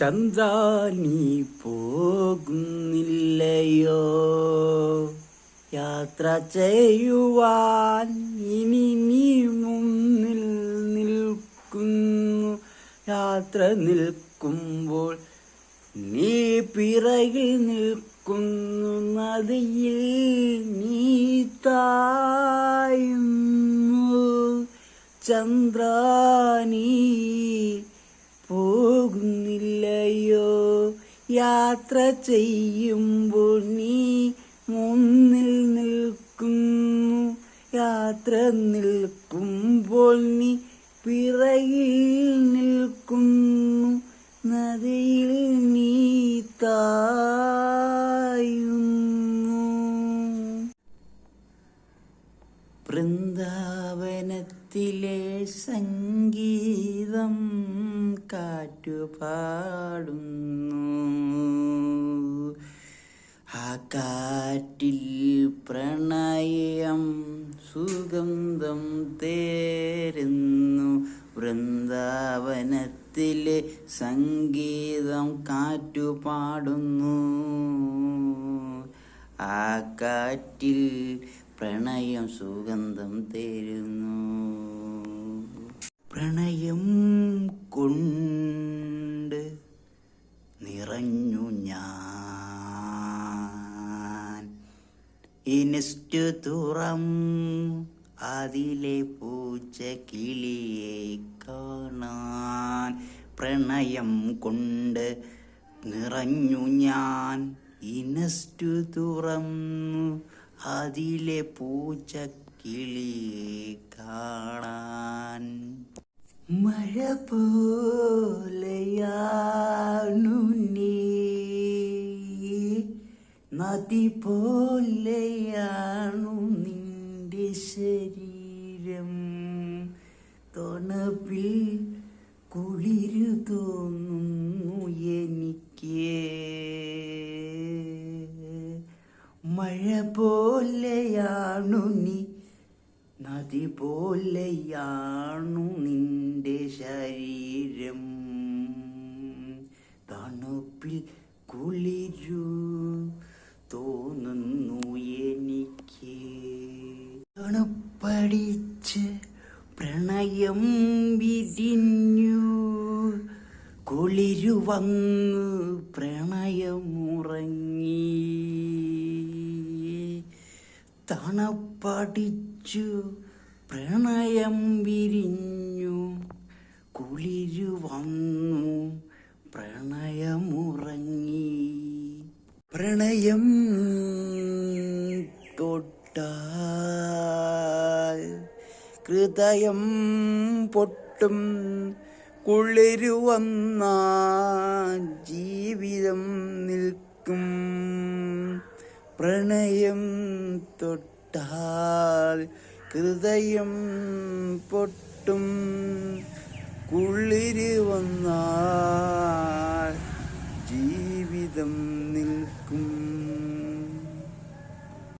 ചന്ദ്ര നീ പോകുന്നില്ലയോ? യാത്ര ചെയ്യുവാൻ ഇനി നീ മുന്നിൽ നിൽക്കുന്നു. യാത്ര നിൽക്കുമ്പോൾ നീ പിറകിൽ നിൽക്കുന്നു. നദിയിൽ നീ തായുന്നു ചന്ദ്ര യാത്ര ചെയ്യുമ്പോൾ നീ മുന്നിൽ നിൽക്കുന്നു. യാത്ര നിൽക്കുമ്പോൾ നീ പിറകിൽ നിൽക്കുന്നു. നദിയിൽ നീ തായുന്നു വൃന്ദാവനത്തിലെ സംഗീതം കാറ്റുപാടുന്നു. കാറ്റിൽ പ്രണയം സുഗന്ധം തേരുന്നു. വൃന്ദാവനത്തിലെ സംഗീതം കാറ്റുപാടുന്നു. ആ കാറ്റിൽ പ്രണയം സുഗന്ധം തേരുന്നു. പ്രണയം കൊണ്ട് ഇനിസ്റ്റു തുറം. അതിലെ പൂച്ച കിളിയെ കാണാൻ പ്രണയം കൊണ്ട് നിറഞ്ഞു ഞാൻ. ഇനസ്റ്റു തുറന്നു അതിലെ പൂച്ച കിളിയെ കാണാൻ. മഴ പോലെയാണു നദി പോലെയാണു നിന്റെ ശരീരം. തണുപ്പിൽ കുളിരു തോന്നുന്നു എനിക്ക്. മഴ പോലെയാണു നീ നദി പോലെയാണു നിന്റെ ശരീരം. തണുപ്പടിച്ച് പ്രണയം വിരിഞ്ഞു. കുളിരു വന്നു പ്രണയമുറങ്ങി. തണപ്പടിച്ചു പ്രണയം വിരിഞ്ഞു. കുളിരു വന്നു പ്രണയമുറങ്ങി. പ്രണയം ഹൃദയം പൊട്ടും. കുളിരുവന്ന ജീവിതം നിൽക്കും. പ്രണയം തൊട്ടാൽ ഹൃദയം പൊട്ടും. കുളിരുവന്ന ജീവിതം നിൽക്കും.